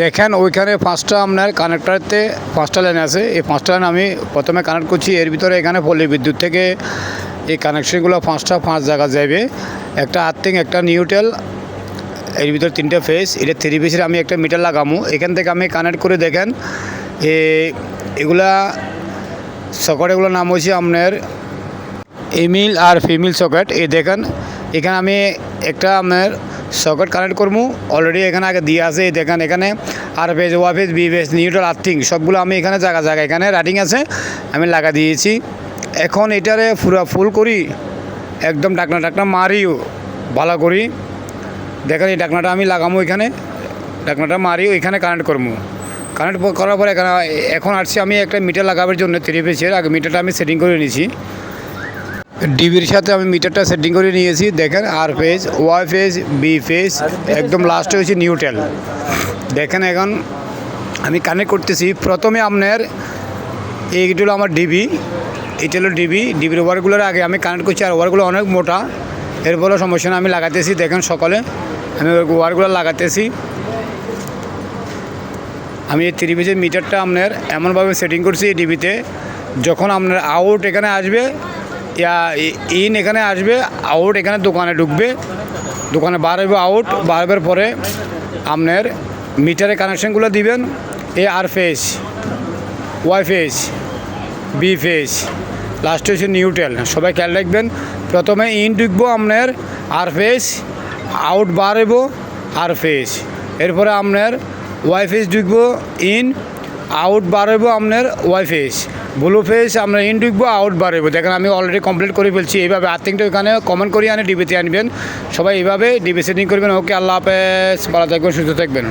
দেখেন, ওইখানে পাঁচটা আপনার কানেক্টারতে পাঁচটা লাইন আছে। এই পাঁচটা লাইন আমি প্রথমে কানেক্ট করছি। এর ভিতরে এখানে পল্লী বিদ্যুৎ থেকে এই কানেকশনগুলো পাঁচটা পাঁচ জায়গা যাবে একটা আর্থিং একটা নিউটেল এর ভিতরে তিনটে ফেস এটা থ্রি পিসের আমি একটা মিটার লাগামো। এখান থেকে আমি কানেক্ট করে দেখেন এগুলা সকেট এগুলোর নাম হচ্ছে আপনার ইমিল আর ফিমেল সকেট এই দেখেন, এখানে আমি একটা আপনার সকেট কানেক্ট করব অলরেডি এখানে আগে দিয়ে আছে, এই দেখেন এখানে আর phase Y phase B phase neutral earthing সবগুলো আমি এখানে জায়গা জায়গা এখানে রাইটিং আছে, আমি লাগা দিয়েছি। এখন এটারে পুরো ফুল করি, একদম ডাকনা ডাকনা মারিও, ভালো করি। দেখেন এই ডাকনাটা আমি লাগামো এখানে ডাকনাটা মারিও, এখানে কানেক্ট করব কানেক্ট করার পরে এখানে, এখন আসছি আমি একটা মিটার লাগাবার জন্য থ্রি পেজের আগে মিটারটা আমি সেটিং করে নিয়েছি। ডিবির সাথে আমি মিটারটা সেটিং করে নিয়েছি, দেখেন আর phase Y phase B phase একদম লাস্টে হচ্ছে নিউটেল দেখেন এখন আমি কানেক্ট করতেছি, প্রথমে আপনার এইটা হলো আমার ডিবি এটা হলো ডিবি, ডিবির ওয়ারগুলোর আগে আমি কানেক্ট করছি আর ওয়ারগুলো অনেক মোটা। এর ফলে সমস্যা না, আমি লাগাতেছি, দেখেন সকালে, আমি ওয়ারগুলো লাগাতেছি। আমি এই থ্রি পেজের মিটারটা আপনার এমনভাবে সেটিং করছি এই ডিবিতে, যখন আপনার আউট এখানে আসবে ইন এখানে আসবে আউট এখানে দোকানে ঢুকবে। দোকানে বাড়বে আউট বাড়বার পরে আপনার মিটারে কানেকশানগুলো দিবেন এ R phase Y phase B phase লাস্টে হচ্ছে নিউট্রেল সবাই খেয়াল রাখবেন, প্রথমে ইন ঢুকবো আপনার আর ফেস আউট বাড়ব আর ফেস এরপরে আপনার ওয়াই ফেস ঢুকবো ইন আউট বাড়াবো আপনার ওয়াই ফেস ব্লু ফেস, আমরা ইন ঢুকবো আউট বাড়াবো দেখেন, আমি অলরেডি কমপ্লিট করে ফেলছি। এইভাবে আর্থিংটা ওখানে কমেন্ট করিয়ে আনে ডিবিতে আনবেন। সবাই এইভাবে ডিবি সেটিং করবেন। ওকে, আল্লাহ হাফেজ। ভালো থাকবেন, সুস্থ থাকবেন।